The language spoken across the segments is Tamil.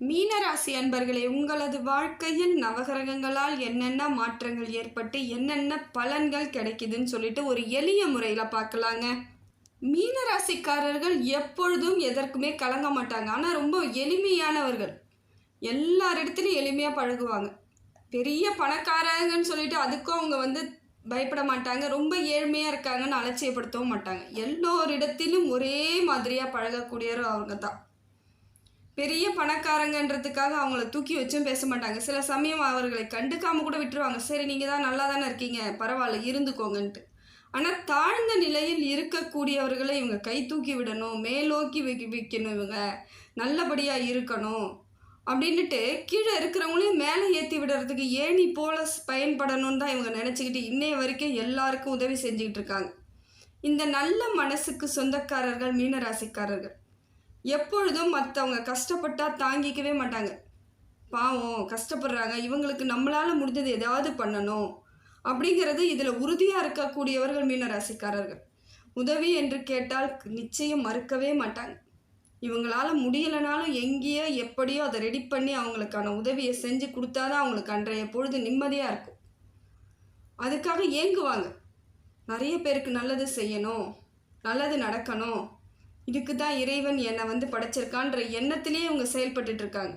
மீனராசி அன்பர்களே உங்களது வாழ்க்கையில் நவகிரகங்களால் என்னென்ன மாற்றங்கள் ஏற்பட்டு என்னென்ன பலன்கள் கிடைக்குதுன்னு சொல்லிட்டு ஒரு எளிய முறையில் பார்க்கலாங்க. மீனராசிக்காரர்கள் எப்பொழுதும் எதற்குமே கலங்க மாட்டாங்க. ஆனால் ரொம்ப எளிமையானவர்கள். எல்லாரிடத்துலையும் எளிமையாக பழகுவாங்க. பெரிய பணக்காரங்கன்னு சொல்லிட்டு அதுக்கும் அவங்க வந்து பயப்பட மாட்டாங்க. ரொம்ப ஏழ்மையாக இருக்காங்கன்னு அலட்சியப்படுத்தவும் மாட்டாங்க. எல்லோரிடத்திலும் ஒரே மாதிரியாக பழகக்கூடியவர் அவங்க தான் பெரிய பணக்காரங்கன்றதுக்காக அவங்கள தூக்கி வச்சும் பேச மாட்டாங்க. சில சமயம் அவர்களை கண்டுக்காம கூட விட்டுருவாங்க. சரி நீங்கள் தான் நல்லா தானே இருக்கீங்க. பரவாயில்ல இருந்துக்கோங்கன்ட்டு. ஆனால் தாழ்ந்த நிலையில் இருக்கக்கூடியவர்களை இவங்க கை தூக்கி விடணும் மேலோக்கி வைக்க வைக்கணும் இவங்க. நல்லபடியாக இருக்கணும் அப்படின்ட்டு கீழே இருக்கிறவங்களையும் மேலே ஏற்றி விடுறதுக்கு ஏணி போல பயன்படணும்னு தான் இவங்க நினச்சிக்கிட்டு இன்னைய வரைக்கும் எல்லாருக்கும் உதவி செஞ்சுக்கிட்டு இருக்காங்க. இந்த நல்ல மனசுக்கு சொந்தக்காரர்கள் மீனராசிக்காரர்கள். எப்பொழுதும் மற்றவங்க கஷ்டப்பட்டால் தாங்கிக்கவே மாட்டாங்க. பாவம் கஷ்டப்படுறாங்க. இவங்களுக்கு நம்மளால் முடிஞ்சது ஏதாவது பண்ணணும் அப்படிங்கிறது இதில் உறுதியாக இருக்கக்கூடியவர்கள் மீனராசிக்காரர்கள் உதவி என்று கேட்டால் நிச்சயம் மறுக்கவே மாட்டாங்க. இவங்களால முடியலைனாலும் எங்கேயோ எப்படியோ அதை ரெடி பண்ணி அவங்களுக்கான உதவியை செஞ்சு கொடுத்தாதான் அவங்களுக்கு அன்றைய பொழுது நிம்மதியாக இருக்கும். அதுக்காக ஏங்குவாங்க. நிறைய பேருக்கு நல்லது செய்யணும் நல்லது நடக்கணும் இதுக்கு தான் இறைவன் என்னை வந்து படைச்சிருக்கான்ற எண்ணத்திலேயே இவங்க செயல்பட்டு இருக்காங்க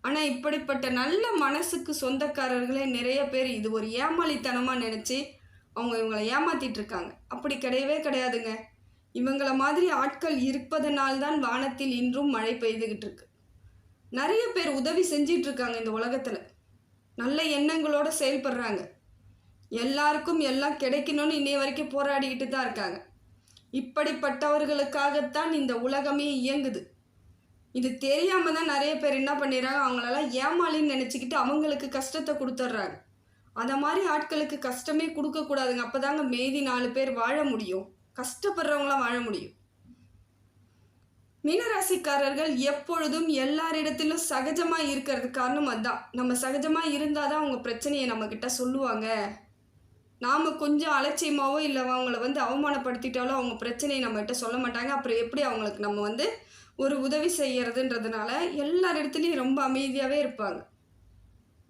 ஆனால் இப்படிப்பட்ட நல்ல மனசுக்கு சொந்தக்காரர்களே நிறைய பேர் இது ஒரு ஏமாளித்தனமாக நினச்சி அவங்க இவங்களை ஏமாத்திட்டு இருக்காங்க அப்படி கிடையவே கிடையாதுங்க. இவங்கள மாதிரி ஆட்கள் இருப்பதனால்தான் வானத்தில் இன்றும் மழை பெய்துகிட்டு இருக்கு நிறைய பேர் உதவி செஞ்சிட்டு இருக்காங்க இந்த உலகத்தில். நல்ல எண்ணங்களோட செயல்படுறாங்க. எல்லாருக்கும் எல்லாம் கிடைக்கணும்னு இன்னைய வரைக்கும் போராடிக்கிட்டு தான் இருக்காங்க. இப்படிப்பட்டவர்களுக்காகத்தான் இந்த உலகமே இயங்குது. இது தெரியாமல் தான் நிறைய பேர் என்ன பண்ணிடுறாங்க? அவங்களெல்லாம் ஏமாளின்னு நினச்சிக்கிட்டு அவங்களுக்கு கஷ்டத்தை கொடுத்துட்றாங்க. அந்த மாதிரி ஆட்களுக்கு கஷ்டமே கொடுக்கக்கூடாதுங்க. அப்போ தாங்க மீதி நாலு பேர் வாழ முடியும். கஷ்டப்படுறவங்களாம் வாழ முடியும். மீனராசிக்காரர்கள் எப்பொழுதும் எல்லாரிடத்திலும் சகஜமாக இருக்கிறது காரணம் அதுதான் நம்ம சகஜமாக இருந்தால் தான் அவங்க பிரச்சனையை நம்மக்கிட்ட சொல்லுவாங்க. நாம் கொஞ்சம் அலட்சியமாகவோ இல்லை அவங்கள வந்து அவமானப்படுத்திட்டாலோ அவங்க பிரச்சனையை நம்மகிட்ட சொல்ல மாட்டாங்க. அப்புறம் எப்படி அவங்களுக்கு நம்ம வந்து ஒரு உதவி செய்கிறதுன்றதுனால எல்லார் இடத்துலையும் ரொம்ப அமைதியாகவே இருப்பாங்க.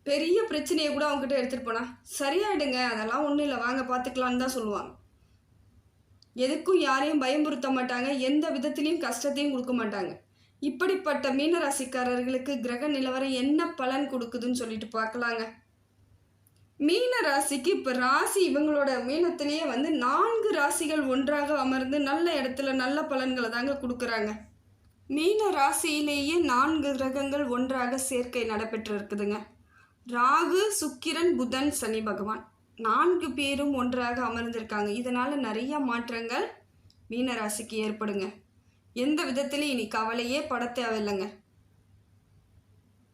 பெரிய பிரச்சனையை கூட அவங்ககிட்ட எடுத்துகிட்டு போனால் சரியாயிடுங்க அதெல்லாம் ஒன்றும் இல்லை வாங்க பார்த்துக்கலான்னு தான் சொல்லுவாங்க. எதுக்கும் யாரையும் பயமுறுத்த மாட்டாங்க. எந்த விதத்திலையும் கஷ்டத்தையும் கொடுக்க மாட்டாங்க. இப்படிப்பட்ட மீனராசிக்காரர்களுக்கு கிரக நிலவரம் என்ன பலன் கொடுக்குதுன்னு சொல்லிட்டு பார்க்கலாங்க. மீன ராசிக்கு இப்போ ராசி இவங்களோட மீனத்திலேயே வந்து நான்கு ராசிகள் ஒன்றாக அமர்ந்து நல்ல இடத்துல நல்ல பலன்களை தாங்க கொடுக்குறாங்க. மீன ராசியிலேயே நான்கு கிரகங்கள் ஒன்றாக சேர்க்கை நடைபெற்று இருக்குதுங்க ராகு சுக்கிரன் புதன் சனி பகவான் நான்கு பேரும் ஒன்றாக அமர்ந்திருக்காங்க. இதனால் நிறைய மாற்றங்கள் மீனராசிக்கு ஏற்படுங்க. எந்த விதத்திலையும் இனி கவலையே பட தேவையில்லைங்க.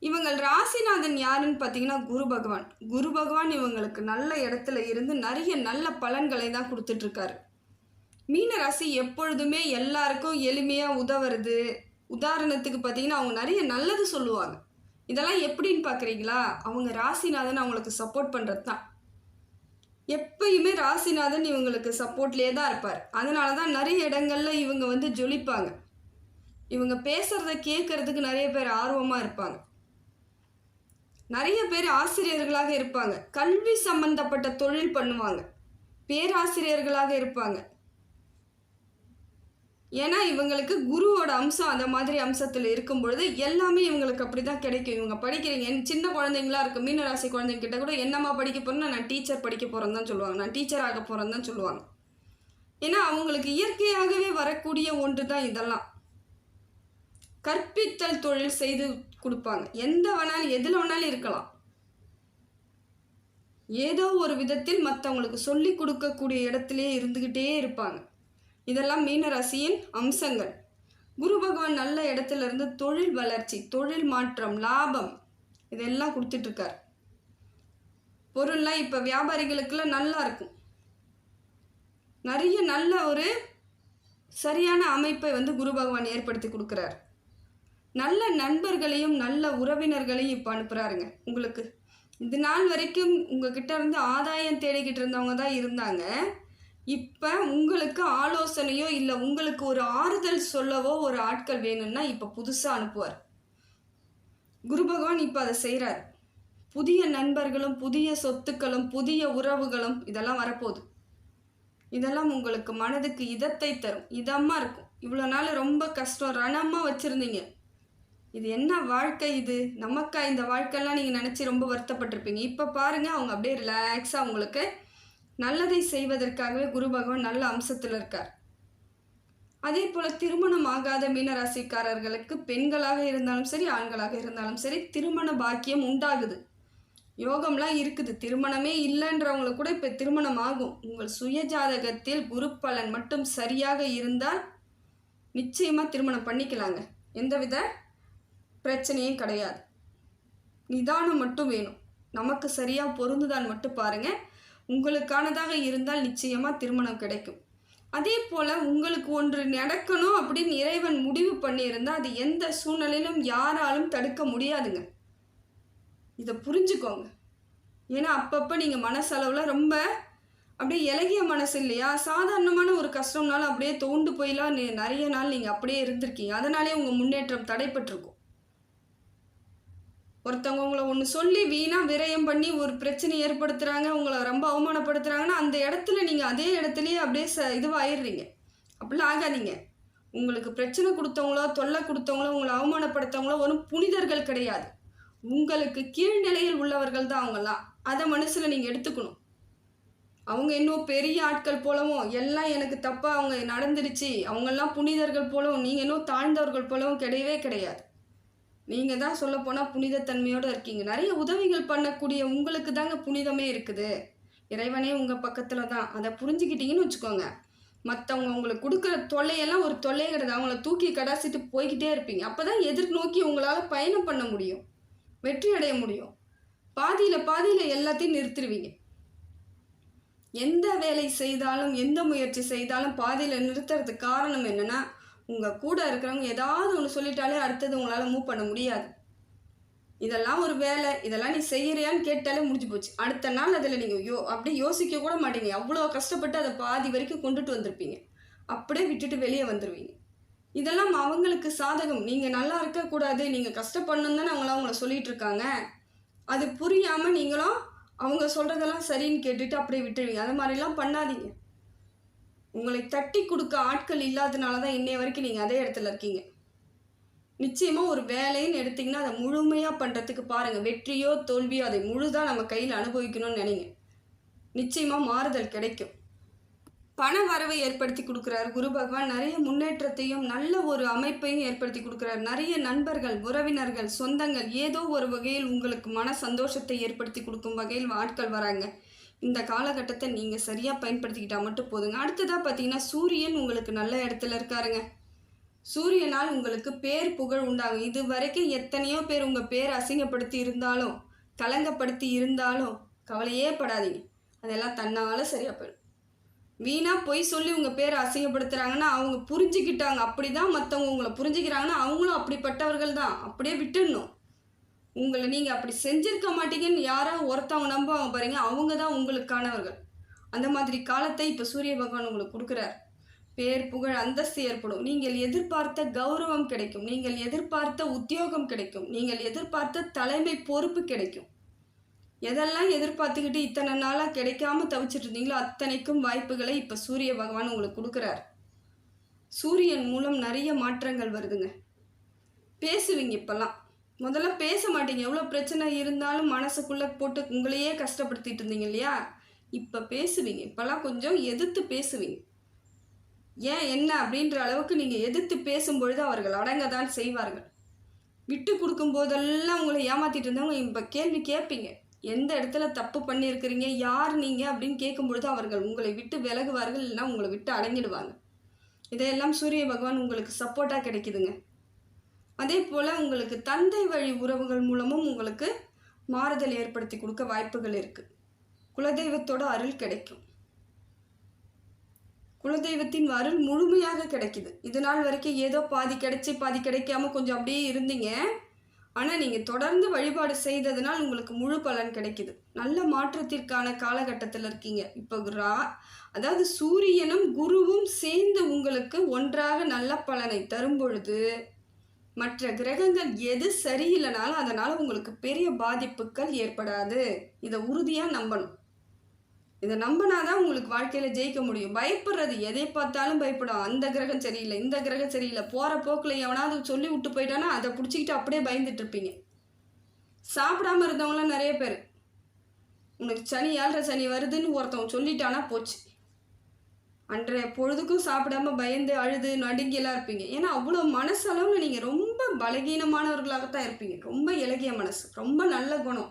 இவங்கள் ராசிநாதன் யாருன்னு பார்த்தீங்கன்னா குரு பகவான். குரு பகவான் இவங்களுக்கு நல்ல இடத்துல இருந்து நிறைய நல்ல பலன்களை தான் கொடுத்துட்ருக்காரு. மீனராசி எப்பொழுதுமே எல்லாருக்கும் எளிமையாக உதவுறது. உதாரணத்துக்கு பார்த்தீங்கன்னா அவங்க நிறைய நல்லது சொல்லுவாங்க. இதெல்லாம் எப்படின்னு பார்க்குறீங்களா? அவங்க ராசிநாதன் அவங்களுக்கு சப்போர்ட் பண்ணுறது தான். எப்பயுமே ராசிநாதன் இவங்களுக்கு சப்போர்ட்லேயே தான் இருப்பார். அதனால தான் நிறைய இடங்களில் இவங்க வந்து ஜொலிப்பாங்க. இவங்க பேசுகிறத கேட்குறதுக்கு நிறைய பேர் ஆர்வமாக இருப்பாங்க. நிறைய பேர் ஆசிரியர்களாக இருப்பாங்க. கல்வி சம்பந்தப்பட்ட தொழில் பண்ணுவாங்க. பேராசிரியர்களாக இருப்பாங்க. ஏன்னா இவங்களுக்கு குருவோட அம்சம் அந்த மாதிரி அம்சத்தில் இருக்கும் பொழுது எல்லாமே இவங்களுக்கு அப்படி தான் கிடைக்கும். இவங்க படிக்கிறீங்க என் சின்ன குழந்தைங்களா இருக்கு மீனராசி குழந்தைங்க கிட்ட கூட என்னம்மா படிக்க போறேன்னா நான் டீச்சர் படிக்க போகிறேன்னு தான் சொல்லுவாங்க. நான் டீச்சர் ஆக போகிறேன்னு தான் சொல்லுவாங்க. ஏன்னா அவங்களுக்கு இயற்கையாகவே வரக்கூடிய ஒன்று தான் இதெல்லாம். கற்பித்தல் தொழில் செய்து கொடுப்பாங்க. எந்த வேணாலும் எதில் வேணாலும் இருக்கலாம். ஏதோ ஒரு விதத்தில் மற்றவங்களுக்கு சொல்லி கொடுக்கக்கூடிய இடத்துலையே இருந்துக்கிட்டே இருப்பாங்க. இதெல்லாம் மீனராசியின் அம்சங்கள். குரு பகவான் நல்ல இடத்துல இருந்து தொழில் வளர்ச்சி தொழில் மாற்றம் லாபம் இதெல்லாம் கொடுத்துட்ருக்கார். பொருள்லாம் இப்போ வியாபாரிகளுக்கெல்லாம் நல்லா இருக்கும். நிறைய நல்ல ஒரு சரியான அமைப்பை வந்து குரு பகவான் ஏற்படுத்தி கொடுக்குறார். நல்ல நண்பர்களையும் நல்ல உறவினர்களையும் இப்போ அனுப்புகிறாருங்க உங்களுக்கு. இது நாள் வரைக்கும் உங்ககிட்ட இருந்து ஆதாயம் தேடிக்கிட்டு இருந்தவங்க தான் இருந்தாங்க. இப்போ உங்களுக்கு ஆலோசனையோ இல்லை உங்களுக்கு ஒரு ஆறுதல் சொல்லவோ ஒரு ஆட்கள் வேணும்னா இப்போ புதுசாக அனுப்புவார். குரு பகவான் இப்போ அதை செய்கிறார் புதிய நண்பர்களும் புதிய சொத்துக்களும் புதிய உறவுகளும் இதெல்லாம் வரப்போகுது. இதெல்லாம் உங்களுக்கு மனதுக்கு இதத்தை தரும். இதமாக இருக்கும். இவ்வளோ நாள் ரொம்ப கஷ்டம். ரணமாக வச்சுருந்தீங்க. இது என்ன வாழ்க்கை இது? நமக்கா இந்த வாழ்க்கையெல்லாம் நீங்கள் நினச்சி ரொம்ப வருத்தப்பட்டிருப்பீங்க. இப்போ பாருங்கள் அவங்க அப்படியே ரிலாக்ஸாக உங்களுக்கு நல்லதை செய்வதற்காகவே குரு பகவான் நல்ல அம்சத்தில் இருக்கார். அதே போல் திருமணம் ஆகாத மீனராசிக்காரர்களுக்கு பெண்களாக இருந்தாலும் சரி ஆண்களாக இருந்தாலும் சரி திருமண பாக்கியம் உண்டாகுது. யோகம்லாம் இருக்குது. திருமணமே இல்லைன்றவங்களுக்கு கூட இப்போ திருமணம் ஆகும். உங்கள் சுய ஜாதகத்தில் குரு பலன் மட்டும் சரியாக இருந்தால் நிச்சயமாக திருமணம் பண்ணிக்கலாங்க. எந்தவித பிரச்சனையும் கிடையாது. நிதானம் மட்டும் வேணும். நமக்கு சரியாக பொருந்துதான் மட்டும் பாருங்கள் உங்களுக்கானதாக இருந்தால் நிச்சயமாக திருமணம் கிடைக்கும். அதே போல் உங்களுக்கு ஒன்று நடக்கணும் அப்படின்னு இறைவன் முடிவு பண்ணியிருந்தால் அது எந்த சூழ்நிலையிலும் யாராலும் தடுக்க முடியாதுங்க. இதை புரிஞ்சுக்கோங்க. ஏன்னா அப்பப்போ நீங்கள் மனசளவில் ரொம்ப அப்படியே இலகிய மனசு இல்லையா? சாதாரணமான ஒரு கஷ்டம்னாலும் அப்படியே தோண்டு போயெல்லாம் நிறைய நாள் நீங்கள் அப்படியே இருந்திருக்கீங்க. அதனாலே உங்கள் முன்னேற்றம் தடைப்பட்டிருக்கும். ஒருத்தவங்க உங்களை ஒன்று சொல்லி வீணாக விரயம் பண்ணி ஒரு பிரச்சனை ஏற்படுத்துகிறாங்க உங்களை ரொம்ப அவமானப்படுத்துகிறாங்கன்னா அந்த இடத்துல நீங்கள் அதே இடத்துலையே அப்படியே ச இதுவாகிடுறீங்க அப்படிலாம் ஆகாதீங்க. உங்களுக்கு பிரச்சனை கொடுத்தவங்களோ தொல்லை கொடுத்தவங்களோ உங்களை அவமானப்படுத்தவங்களோ ஒன்றும் புனிதர்கள் கிடையாது. உங்களுக்கு கீழ்நிலையில் உள்ளவர்கள் தான் அவங்கெல்லாம் அதை மனசில் நீங்கள் எடுத்துக்கணும். அவங்க இன்னும் பெரிய ஆட்கள் போலவும் எல்லாம் எனக்கு தப்பாக அவங்க நடந்துடுச்சு. அவங்கெல்லாம் புனிதர்கள் போலவும் நீங்கள் இன்னும் தாழ்ந்தவர்கள் போலவும் கிடையவே கிடையாது. நீங்கள் தான் சொல்லப்போனால் புனிதத்தன்மையோடு இருக்கீங்க. நிறைய உதவிகள் பண்ணக்கூடிய உங்களுக்கு தாங்க புனிதமே இருக்குது. இறைவனே உங்கள் பக்கத்தில் தான். அதை புரிஞ்சுக்கிட்டீங்கன்னு வச்சுக்கோங்க. மற்றவங்க உங்களுக்கு கொடுக்குற தொல்லையெல்லாம் ஒரு தொல்லை கிடையாது. அவங்கள தூக்கி கடாசிட்டு போய்கிட்டே இருப்பீங்க. அப்போ தான் எதிர்நோக்கி உங்களால் பயணம் பண்ண முடியும். வெற்றி அடைய முடியும். பாதியில் பாதியில் எல்லாத்தையும் நிறுத்திடுவீங்க எந்த வேலை செய்தாலும் எந்த முயற்சி செய்தாலும் பாதியில் நிறுத்துறதுக்கு காரணம் என்னென்னா உங்கள் கூட இருக்கிறவங்க ஏதாவது ஒன்று சொல்லிட்டாலே அடுத்தது உங்களால் மூவ் பண்ண முடியாது. இதெல்லாம் ஒரு வேலை இதெல்லாம் நீ செய்கிறியான்னு கேட்டாலே முடிஞ்சு போச்சு. அடுத்த நாள் அதில் நீங்கள் யோ அப்படியே யோசிக்க கூட மாட்டீங்க. அவ்வளோ கஷ்டப்பட்டு அதை பாதி வரைக்கும் கொண்டுட்டு வந்திருப்பீங்க. அப்படியே விட்டுட்டு வெளியே வந்துடுவீங்க இதெல்லாம் அவங்களுக்கு சாதகம். நீங்கள் நல்லா இருக்கக்கூடாது நீங்கள் கஷ்டப்படணும் தானே அவங்களாம் உங்களை சொல்லிட்டு இருக்காங்க. அது புரியாமல் நீங்களும் அவங்க சொல்கிறதெல்லாம் சரின்னு கேட்டுட்டு அப்படியே விட்டுருவீங்க. அது மாதிரிலாம் பண்ணாதீங்க. உங்களை தட்டி கொடுக்க ஆட்கள் இல்லாதனால தான் இன்னைய வரைக்கும் நீங்கள் அதே இடத்துல இருக்கீங்க. நிச்சயமாக ஒரு வேலைன்னு எடுத்தீங்கன்னா அதை முழுமையாக பண்ணுறதுக்கு பாருங்கள் வெற்றியோ தோல்வியோ அதை முழுதாக நம்ம கையில் அனுபவிக்கணும்னு நினைங்க. நிச்சயமாக மாறுதல் கிடைக்கும். பண வரவை ஏற்படுத்தி கொடுக்குறார் குரு பகவான். நிறைய முன்னேற்றத்தையும் நல்ல ஒரு அமைப்பையும் ஏற்படுத்தி கொடுக்குறார். நிறைய நண்பர்கள் உறவினர்கள் சொந்தங்கள் ஏதோ ஒரு வகையில் உங்களுக்கு மன சந்தோஷத்தை ஏற்படுத்தி கொடுக்கும் வகையில் ஆட்கள் வராங்க. இந்த காலகட்டத்தை நீங்கள் சரியாக பயன்படுத்திக்கிட்டால் மட்டும் போதுங்க. அடுத்ததாக பார்த்தீங்கன்னா சூரியன் உங்களுக்கு நல்ல இடத்துல இருக்காருங்க. சூரியனால் உங்களுக்கு பேர் புகழ் உண்டாகும். இது வரைக்கும் எத்தனையோ பேர் உங்கள் பேர் அசிங்கப்படுத்தி இருந்தாலும் கலங்கப்படுத்தி இருந்தாலும் கவலையே படாதீங்க. அதெல்லாம் தன்னால் சரியாக போயிடும். வீணாக பொய் சொல்லி உங்கள் பேரை அசிங்கப்படுத்துகிறாங்கன்னா அவங்க புரிஞ்சுக்கிட்டாங்க. அப்படி தான் மற்றவங்க உங்களை புரிஞ்சுக்கிறாங்கன்னா அவங்களும் அப்படிப்பட்டவர்கள் தான். அப்படியே விட்டுடணும். உங்களை நீங்கள் அப்படி செஞ்சிருக்க மாட்டீங்கன்னு யாரோ ஒருத்தவங்க நம்புவாங்க பாருங்க அவங்க தான் உங்களுக்கானவர்கள். அந்த மாதிரி காலத்தை இப்போ சூரிய பகவான் உங்களுக்கு கொடுக்குறார். பேர் புகழ் அந்தஸ்து ஏற்படும். நீங்கள் எதிர்பார்த்த கௌரவம் கிடைக்கும். நீங்கள் எதிர்பார்த்த உத்தியோகம் கிடைக்கும். நீங்கள் எதிர்பார்த்த தலைமை பொறுப்பு கிடைக்கும். எதெல்லாம் எதிர்பார்த்துக்கிட்டு இத்தனை நாளாக கிடைக்காம தவிச்சிட்டு இருந்தீங்களோ அத்தனைக்கும் வாய்ப்புகளை இப்போ சூரிய பகவான் உங்களுக்கு கொடுக்குறார். சூரியன் மூலம் நிறைய மாற்றங்கள் வருதுங்க. பேசுவீங்க இப்போல்லாம். முதல்ல பேச மாட்டீங்க. எவ்வளோ பிரச்சனை இருந்தாலும் மனசுக்குள்ளே போட்டு உங்களையே கஷ்டப்படுத்திட்டு இருந்தீங்க இல்லையா? இப்போ பேசுவீங்க. இப்போல்லாம் கொஞ்சம் எதிர்த்து பேசுவீங்க. ஏன் என்ன அப்படின்ற அளவுக்கு நீங்கள் எதிர்த்து பேசும்பொழுது அவர்கள் அடங்க தான் செய்வார்கள். விட்டு கொடுக்கும் போதெல்லாம் உங்களை ஏமாற்றிட்டு இருந்தவங்க இப்போ கேள்வி கேட்பீங்க. எந்த இடத்துல தப்பு பண்ணியிருக்கிறீங்க? யார் நீங்கள் அப்படின்னு கேட்கும்பொழுது அவர்கள் உங்களை விட்டு விலகுவார்கள் இல்லைன்னா உங்களை விட்டு அடங்கிடுவாங்க. இதையெல்லாம் சூரிய பகவான் உங்களுக்கு சப்போர்ட்டாக கிடைக்குதுங்க. அதே போல் உங்களுக்கு தந்தை வழி உறவுகள் மூலமும் உங்களுக்கு மாறுதல் ஏற்படுத்தி கொடுக்க வாய்ப்புகள் இருக்குது குலதெய்வத்தோட அருள் கிடைக்கும். குலதெய்வத்தின் அருள் முழுமையாக கிடைக்குது. இது நாள் வரைக்கும் ஏதோ பாதி கிடைச்சி பாதி கிடைக்காம கொஞ்சம் அப்படியே இருந்தீங்க. ஆனால் நீங்கள் தொடர்ந்து வழிபாடு செய்ததுனால் உங்களுக்கு முழு பலன் கிடைக்குது. நல்ல மாற்றத்திற்கான காலகட்டத்தில் இருக்கீங்க. இப்போ ரா அதாவது சூரியனும் குருவும் சேர்ந்து உங்களுக்கு ஒன்றாக நல்ல பலனை தரும் பொழுது மற்ற கிரகங்கள் எது சரியில்லைனாலும் அதனால் உங்களுக்கு பெரிய பாதிப்புகள் ஏற்படாது. இதை உறுதியாக நம்பணும். இதை நம்பினாதான் உங்களுக்கு வாழ்க்கையில் ஜெயிக்க முடியும். பயப்படுறது எதை பார்த்தாலும் பயப்படும். அந்த கிரகம் சரியில்லை இந்த கிரகம் சரியில்லை போகிற போக்கில் எவனாவது சொல்லி விட்டு போயிட்டானா அதை பிடிச்சிக்கிட்டு அப்படியே பயந்துட்டு இருப்பீங்க. சாப்பிடாம இருந்தவங்களாம் நிறைய பேர். உனக்கு சனி ஏழரை சனி வருதுன்னு ஒருத்தவங்க சொல்லிட்டானா போச்சு. அன்றைய பொழுதுக்கும் சாப்பிடாம பயந்து அழுது நடுங்கியெல்லாம் இருப்பீங்க. ஏன்னா அவ்வளோ மனசளவில் நீங்கள் ரொம்ப பலகீனமானவர்களாகத்தான் இருப்பீங்க. ரொம்ப இலகிய மனசு. ரொம்ப நல்ல குணம்.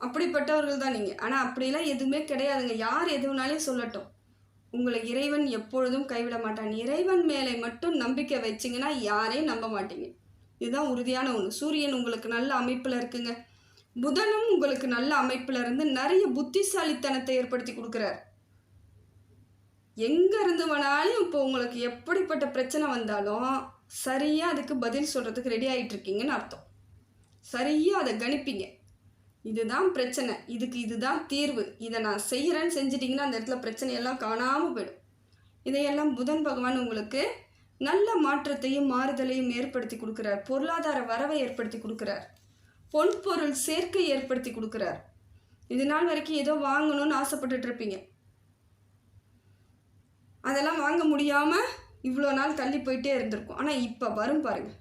அப்படிப்பட்டவர்கள் தான் நீங்கள் ஆனால் அப்படிலாம் எதுவுமே கிடையாதுங்க. யார் எது வேணாலும் சொல்லட்டும். உங்களை இறைவன் எப்பொழுதும் கைவிட மாட்டான். இறைவன் மேலே மட்டும் நம்பிக்கை வச்சிங்கன்னா யாரையும் நம்ப மாட்டீங்க. இதுதான் உறுதியான ஒன்று சூரியன் உங்களுக்கு நல்ல அமைப்பில் இருக்குங்க. புதனும் உங்களுக்கு நல்ல அமைப்பில் இருந்து நிறைய புத்திசாலித்தனத்தை ஏற்படுத்தி கொடுக்குறாரு. எங்கே இருந்து வேணாலும் இப்போ உங்களுக்கு எப்படிப்பட்ட பிரச்சனை வந்தாலும் சரியாக அதுக்கு பதில் சொல்கிறதுக்கு ரெடி ஆகிட்டு இருக்கீங்கன்னு அர்த்தம். சரியாக அதை கணிப்பீங்க. இதுதான் பிரச்சனை. இதுக்கு இதுதான் தீர்வு. இதை நான் செய்கிறேன்னு செஞ்சிட்டிங்கன்னா அந்த இடத்துல பிரச்சனையெல்லாம் காணாமல் போயிடும். இதையெல்லாம் புதன் பகவான் உங்களுக்கு நல்ல மாற்றத்தையும் மாறுதலையும் ஏற்படுத்தி கொடுக்குறார். பொருளாதார வரவை ஏற்படுத்தி கொடுக்குறார். பொன் பொருள் சேர்க்கை ஏற்படுத்தி கொடுக்குறார். இது நாள் வரைக்கும் ஏதோ வாங்கணும்னு ஆசைப்பட்டுட்டு இருப்பீங்க. அதெல்லாம் வாங்க முடியாமல் இவ்வளோ நாள் தள்ளி போயிட்டே இருந்திருக்கும். ஆனால் இப்போ வரும் பாருங்கள்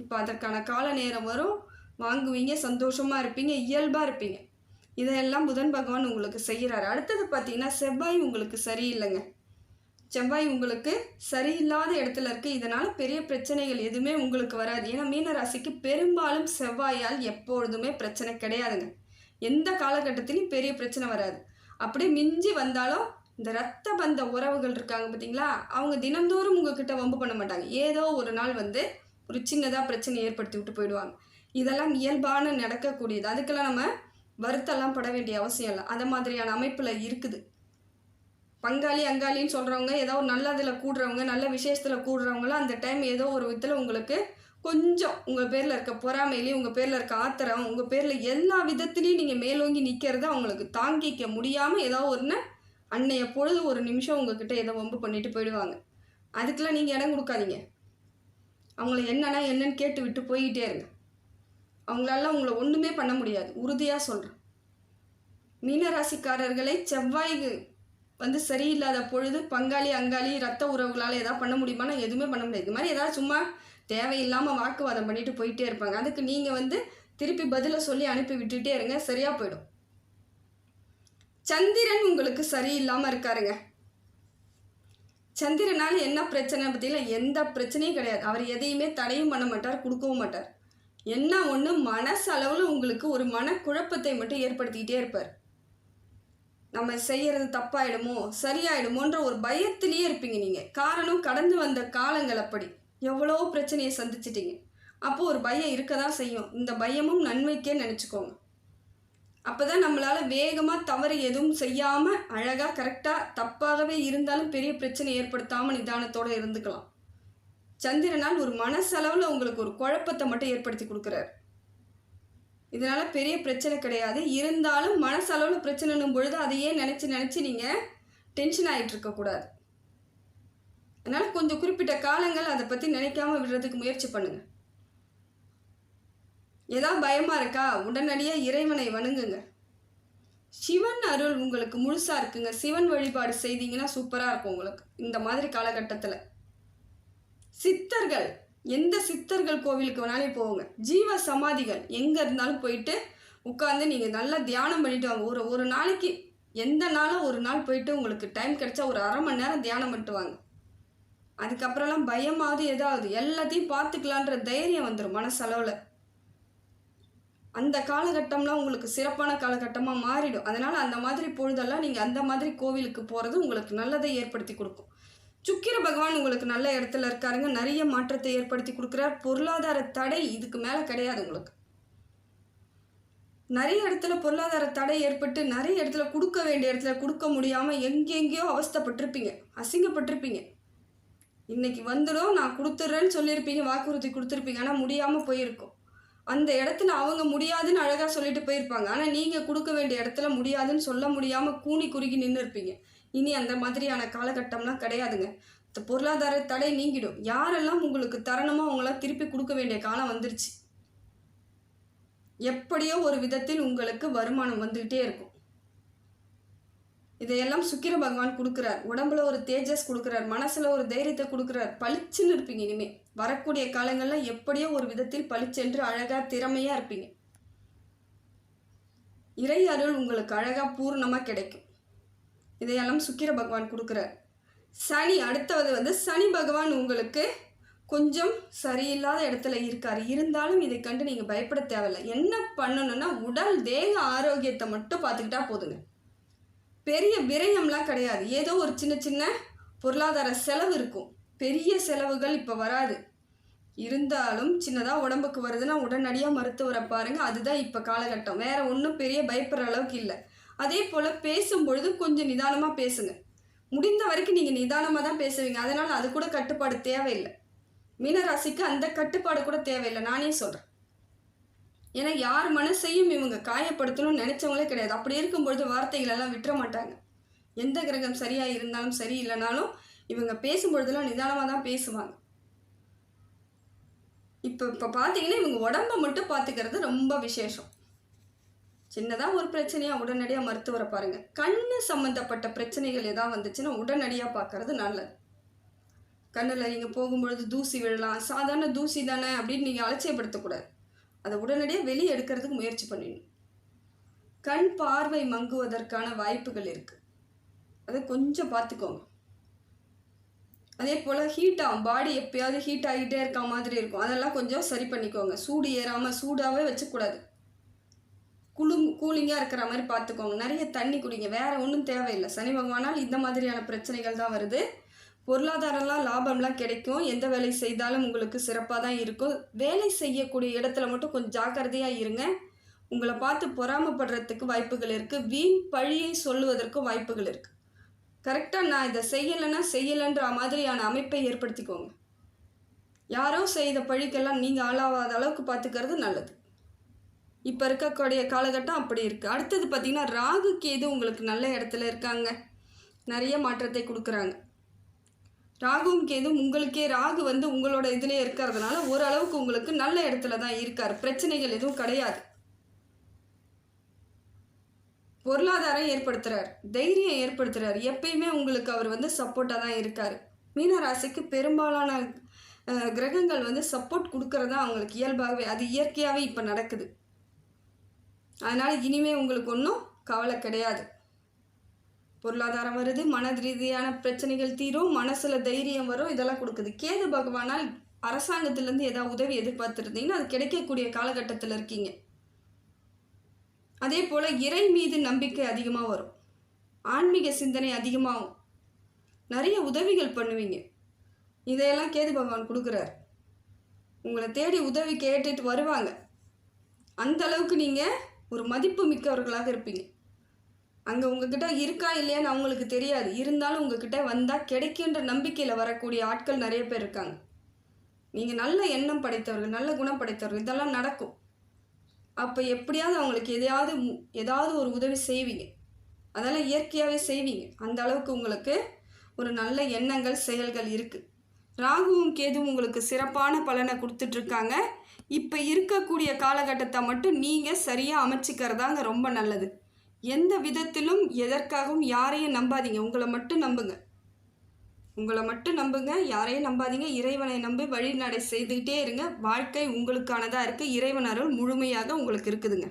இப்போ அதற்கான கால நேரம் வரும். வாங்குவீங்க சந்தோஷமாக இருப்பீங்க இயல்பாக இருப்பீங்க. இதையெல்லாம் புதன் பகவான் உங்களுக்கு செய்கிறாரு அடுத்தது பார்த்தீங்கன்னா செவ்வாய் உங்களுக்கு சரியில்லைங்க. செவ்வாய் உங்களுக்கு சரியில்லாத இடத்துல இருக்குது இதனால் பெரிய பிரச்சனைகள் எதுவுமே உங்களுக்கு வராது. ஏன்னா மீன ராசிக்கு பெரும்பாலும் செவ்வாயால் எப்பொழுதுமே பிரச்சனை கிடையாதுங்க. எந்த காலகட்டத்திலையும் பெரிய பிரச்சனை வராது. அப்படியே மிஞ்சி வந்தாலும் இந்த ரத்த பந்த உறவுகள் இருக்காங்க பார்த்தீங்களா அவங்க தினந்தோறும் உங்ககிட்ட வம்பு பண்ண மாட்டாங்க. ஏதோ ஒரு நாள் வந்து ஒரு சின்னதாக பிரச்சனை ஏற்படுத்தி விட்டு போயிடுவாங்க. இதெல்லாம் இயல்பான நடக்கக்கூடியது. அதுக்கெல்லாம் நம்ம வருத்தெல்லாம் பட வேண்டிய அவசியம் இல்லை. அந்த மாதிரியான அமைப்பில் இருக்குது. பங்காளி அங்காளின்னு சொல்கிறவங்க ஏதோ ஒரு நல்லதில் கூடுறவங்க நல்ல விசேஷத்தில் கூடுறவங்களாம் அந்த டைம் ஏதோ ஒரு விதத்தில் உங்களுக்கு கொஞ்சம் உங்கள் பேரில் இருக்க பொறாமையிலையும் உங்கள் பேரில் இருக்க ஆத்திரம் உங்கள் பேரில் எல்லா விதத்துலேயும் நீங்கள் மேலோங்கி நிற்கிறத அவங்களுக்கு தாங்கிக்க முடியாமல் ஏதோ ஒன்று அன்னைய பொழுது ஒரு நிமிஷம் உங்ககிட்ட ஏதோ வம்பு பண்ணிட்டு போயிடுவாங்க. அதுக்கெல்லாம் நீங்கள் இடம் கொடுக்காதீங்க. அவங்கள என்னன்னா என்னன்னு கேட்டு விட்டு போய்கிட்டே இருங்க. அவங்களால உங்களை ஒன்றுமே பண்ண முடியாது. உறுதியாக சொல்கிறேன் மீனராசிக்காரர்களை செவ்வாய் வந்து சரியில்லாத பொழுது பங்காளி அங்காளி ரத்த உறவுகளால் எதாவது பண்ண முடியுமானா எதுவுமே பண்ண முடியாது. இது மாதிரி ஏதாவது சும்மா தேவையில்லாமல் வாக்குவாதம் பண்ணிட்டு போயிட்டே இருப்பாங்க. அதுக்கு நீங்கள் வந்து திருப்பி பதிலை சொல்லி அனுப்பி விட்டுட்டே இருங்க. சரியாக போயிடும். சந்திரன் உங்களுக்கு சரியில்லாமல் இருக்காருங்க. சந்திரனால் என்ன பிரச்சனை பற்றியில எந்த பிரச்சனையும் கிடையாது. அவர் எதையுமே தடையும் பண்ண மாட்டார் கொடுக்கவும் மாட்டார். என்ன ஒன்று மனசளவில் உங்களுக்கு ஒரு மனக்குழப்பத்தை மட்டும் ஏற்படுத்திக்கிட்டே இருப்பார். நம்ம செய்கிறது தப்பாயிடுமோ சரியாயிடுமோன்ற ஒரு பயத்திலேயே இருப்பீங்க நீங்கள் காரணம் கடந்து வந்த காலங்கள் அப்படி. எவ்வளோ பிரச்சனையை சந்திச்சிட்டீங்க. அப்போது ஒரு பயம் இருக்க தான் செய்யும். இந்த பயமும் நன்மைக்கே நினச்சிக்கோங்க. அப்போ தான் நம்மளால் வேகமாக தவறு எதுவும் செய்யாமல் அழகாக கரெக்டாக தப்பாகவே இருந்தாலும் பெரிய பிரச்சனை ஏற்படுத்தாமல் நிதானத்தோடு இருந்துக்கலாம். சந்திரனால் ஒரு மனசளவில் உங்களுக்கு ஒரு குழப்பத்தை மட்டும் ஏற்படுத்தி கொடுக்குறாரு. இதனால் பெரிய பிரச்சனை கிடையாது. இருந்தாலும் மனசளவில் பிரச்சனைனும் பொழுது அதையே நினச்சி நினச்சி நீங்கள் டென்ஷன் ஆகிட்டு இருக்கக்கூடாது அதனால் கொஞ்சம் குறிப்பிட்ட காலங்கள் அதை பற்றி நினைக்காம விடுறதுக்கு முயற்சி பண்ணுங்கள் ஏதாவது பயமாக இருக்கா? உடனடியாக இறைவனை வணங்குங்க. சிவன் அருள் உங்களுக்கு முழுசாக இருக்குங்க. சிவன் வழிபாடு செய்தீங்கன்னா சூப்பராக இருக்கும் உங்களுக்கு. இந்த மாதிரி காலகட்டத்தில். சித்தர்கள் எந்த சித்தர்கள் கோவிலுக்கு வேணாலும் போவோங்க ஜீவ சமாதிகள் எங்கே இருந்தாலும் போயிட்டு உட்காந்து நீங்கள் நல்லா தியானம் பண்ணிட்டு வாங்க. ஒரு ஒரு நாளைக்கு எந்த நாளும் ஒரு நாள் போயிட்டு உங்களுக்கு டைம் கிடைச்சா ஒரு அரை மணி நேரம் தியானம் பண்ணிட்டு வாங்க. அதுக்கப்புறம்லாம் பயமாவது ஏதாவது எல்லாத்தையும் பார்த்துக்கலான்ற தைரியம் வந்துடும் மனசளவில். அந்த காலகட்டம்லாம் உங்களுக்கு சிறப்பான காலகட்டமாக மாறிடும். அதனால் அந்த மாதிரி பொழுதெல்லாம் நீங்கள் அந்த மாதிரி கோவிலுக்கு போகிறது உங்களுக்கு நல்லதை ஏற்படுத்தி கொடுக்கும். சுக்கிர பகவான் உங்களுக்கு நல்ல இடத்துல இருக்காருங்க. நிறைய மாற்றத்தை ஏற்படுத்தி கொடுக்குறார். பொருளாதார தடை இதுக்கு மேலே கிடையாது உங்களுக்கு. நிறைய இடத்துல பொருளாதார தடை ஏற்பட்டு நிறைய இடத்துல கொடுக்க வேண்டிய இடத்துல கொடுக்க முடியாமல் எங்கெங்கேயோ அவஸ்தைப்பட்டிருப்பீங்க. அசிங்கப்பட்டிருப்பீங்க. இன்னைக்கு வந்துடும் நான் கொடுத்துட்றேன்னு சொல்லியிருப்பீங்க வாக்குறுதி கொடுத்துருப்பீங்க. ஆனால் முடியாமல் போயிருக்கும். அந்த இடத்துல அவங்க முடியாதுன்னு அழகாக சொல்லிட்டு போயிருப்பாங்க. ஆனால் நீங்கள் கொடுக்க வேண்டிய இடத்துல முடியாதுன்னு சொல்ல முடியாமல் கூனி குறுகி நின்று இருப்பீங்க இனி அந்த மாதிரியான காலகட்டம்லாம் கிடையாதுங்க. இந்த பொருளாதார தடை நீங்கிடும். யாரெல்லாம் உங்களுக்கு தரணுமோ அவங்களாம் திருப்பி கொடுக்க வேண்டிய காலம் வந்துருச்சு. எப்படியோ ஒரு விதத்தில் உங்களுக்கு வருமானம் வந்துக்கிட்டே இருக்கும். இதையெல்லாம் சுக்கிர பகவான் கொடுக்குறார். உடம்புல ஒரு தேஜஸ் கொடுக்குறார். மனசில் ஒரு தைரியத்தை கொடுக்குறார். பளிச்சுன்னு இருப்பீங்க இனிமேல் வரக்கூடிய காலங்களில் எப்படியோ ஒரு விதத்தில் பளிச்சென்று அழகாக திறமையாக இருப்பீங்க. இறை அருள் உங்களுக்கு அழகாக பூர்ணமாக கிடைக்கும். இதையெல்லாம் சுக்கிர பகவான் கொடுக்குறார். சனி அடுத்தது வந்து சனி பகவான் உங்களுக்கு கொஞ்சம் சரியில்லாத இடத்துல இருக்கார். இருந்தாலும் இதை கண்டு நீங்கள் பயப்பட தேவையில்லை. என்ன பண்ணணும்னா உடல் தேக ஆரோக்கியத்தை மட்டும் பார்த்துக்கிட்டா போதுங்க. பெரிய விரயம்லாம் கிடையாது. ஏதோ ஒரு சின்ன சின்ன பொருளாதார செலவு இருக்கும். பெரிய செலவுகள் இப்போ வராது. இருந்தாலும் சின்னதாக உடம்புக்கு வருதுன்னா உடனடியாக மருத்துவரை பாருங்கள் அதுதான் இப்போ காலகட்டம். வேறு ஒன்றும் பெரிய பயப்படுற அளவுக்கு இல்லை. அதே போல் பேசும்பொழுது கொஞ்சம் நிதானமாக பேசுங்க. முடிந்த வரைக்கும் நீங்கள் நிதானமாக தான் பேசுவீங்க. அதனால் அது கூட கட்டுப்பாடு தேவையில்லை. மீனராசிக்கு அந்த கட்டுப்பாடு கூட தேவையில்லை. நானே சொல்கிறேன் ஏன்னா யார் மனசையும் இவங்க காயப்படுத்தணும்னு நினச்சவங்களே கிடையாது. அப்படி இருக்கும்பொழுது வார்த்தைகளெல்லாம் விட்டுற மாட்டாங்க. எந்த கிரகம் சரியாக இருந்தாலும் சரி இல்லைனாலும் இவங்க பேசும்பொழுதெல்லாம் நிதானமாக தான் பேசுவாங்க. இப்போ இப்போ பார்த்தீங்கன்னா இவங்க உடம்ப மட்டும் பார்த்துக்கிறது ரொம்ப விசேஷம். சின்னதாக ஒரு பிரச்சனையாக உடனடியாக மருத்துவரை பாருங்கள் கண் சம்மந்தப்பட்ட பிரச்சனைகள் எதாவது வந்துச்சுன்னா உடனடியாக பார்க்கறது நல்லது. கண்ணில் நீங்கள் போகும்பொழுது தூசி விழலாம். சாதாரண தூசி தானே அப்படின்னு நீங்கள் அலட்சியப்படுத்தக்கூடாது. அதை உடனடியாக வெளியே எடுக்கிறதுக்கு முயற்சி பண்ணிடணும். கண் பார்வை மங்குவதற்கான வாய்ப்புகள் இருக்குது அதை கொஞ்சம் பார்த்துக்கோங்க. அதே போல் ஹீட் ஆகும். பாடி எப்பயாவது ஹீட் ஆகிட்டே இருக்க மாதிரி இருக்கும். அதெல்லாம் கொஞ்சம் சரி பண்ணிக்கோங்க. சூடு ஏறாமல் சூடாகவே வச்சக்கூடாது. குளும் கூலிங்காக இருக்கிற மாதிரி பார்த்துக்கோங்க. நிறைய தண்ணி குடிங்க. வேறு ஒன்றும் தேவையில்லை. சனி பகவானால் இந்த மாதிரியான பிரச்சனைகள் தான் வருது. பொருளாதாரம்லாம் லாபம்லாம் கிடைக்கும். எந்த வேலை செய்தாலும் உங்களுக்கு சிறப்பாக தான் இருக்கும். வேலை செய்யக்கூடிய இடத்துல மட்டும் கொஞ்சம் ஜாக்கிரதையாக இருங்க. உங்களை பார்த்து பொறாமப்படுறதுக்கு வாய்ப்புகள் இருக்குது வீண் பழியை சொல்லுவதற்கும் வாய்ப்புகள் இருக்குது கரெக்டாக நான் இதை செய்யலைன்னா செய்யலைன்ற மாதிரியான அமைப்பை ஏற்படுத்திக்கோங்க. யாரோ செய்த பழிக்கெல்லாம் நீங்கள் ஆளாவாத அளவுக்கு பார்த்துக்கிறது நல்லது. இப்போ இருக்கக்கூடிய காலகட்டம் அப்படி இருக்குது அடுத்தது பார்த்திங்கன்னா ராகு கேது உங்களுக்கு நல்ல இடத்துல இருக்காங்க. நிறைய மாற்றத்தை கொடுக்குறாங்க. ராகுவும் கேதும் உங்களுக்கே ராகு வந்து உங்களோட இதுலேயே இருக்கிறதுனால ஓரளவுக்கு உங்களுக்கு நல்ல இடத்துல தான் இருக்கார். பிரச்சனைகள் எதுவும் கிடையாது. பொருளாதாரம் ஏற்படுத்துறார். தைரியம் ஏற்படுத்துறார். எப்பயுமே உங்களுக்கு அவர் வந்து சப்போர்ட்டாக தான் இருக்கார். மீனராசிக்கு பெரும்பாலான கிரகங்கள் வந்து சப்போர்ட் கொடுக்கறதா அவங்களுக்கு இயல்பாகவே அது இயற்கையாகவே இப்போ நடக்குது. அதனால் இனிமே உங்களுக்கு ஒன்றும் கவலை கிடையாது. பொருளாதாரம் வருது மன ரீதியான பிரச்சனைகள் தீரும் மனசில் தைரியம் வரும் இதெல்லாம் கொடுக்குது. கேது பகவானால் அரசாங்கத்திலேருந்து ஏதாவது உதவி எதிர்பார்த்துருந்தீங்கன்னா அது கிடைக்கக்கூடிய காலகட்டத்தில் இருக்கீங்க. அதே போல் இறை மீது நம்பிக்கை அதிகமாக வரும். ஆன்மீக சிந்தனை அதிகமாகும். நிறைய உதவிகள் பண்ணுவீங்க. இதையெல்லாம் கேது பகவான் கொடுக்குறார். உங்களை தேடி உதவி கேட்டுட்டு வருவாங்க. அந்த அளவுக்கு நீங்கள் ஒரு மதிப்பு மிக்கவர்களாக இருப்பீங்க. அங்கே உங்ககிட்ட இருக்கா இல்லையான்னு அவங்களுக்கு தெரியாது. இருந்தாலும் உங்ககிட்ட வந்தால் கிடைக்கின்ற நம்பிக்கையில் வரக்கூடிய ஆட்கள் நிறைய பேர் இருக்காங்க. நீங்கள் நல்ல எண்ணம் படைத்தவர்கள் நல்ல குணம் படைத்தவர்கள் இதெல்லாம் நடக்கும். அப்போ எப்படியாவது அவங்களுக்கு எதையாவது ஏதாவது ஒரு உதவி செய்வீங்க. அதெல்லாம் இயற்கையாகவே செய்வீங்க. அந்த அளவுக்கு உங்களுக்கு ஒரு நல்ல எண்ணங்கள் செயல்கள் இருக்குது ராகுவும் கேதுவும் உங்களுக்கு சிறப்பான பலனை கொடுத்துட்ருக்காங்க. இப்போ இருக்கக்கூடிய காலகட்டத்தை மட்டும் நீங்கள் சரியாக அமைச்சிக்கிறதாங்க ரொம்ப நல்லது. எந்த விதத்திலும் எதற்காகவும் யாரையும் நம்பாதீங்க. உங்களை மட்டும் நம்புங்க. உங்களை மட்டும் நம்புங்க. யாரையும் நம்பாதீங்க. இறைவனை நம்பி வழிநடை செய்துக்கிட்டே இருங்க. வாழ்க்கை உங்களுக்கானதாக இருக்குது இறைவன் அருள் முழுமையாக உங்களுக்கு இருக்குதுங்க.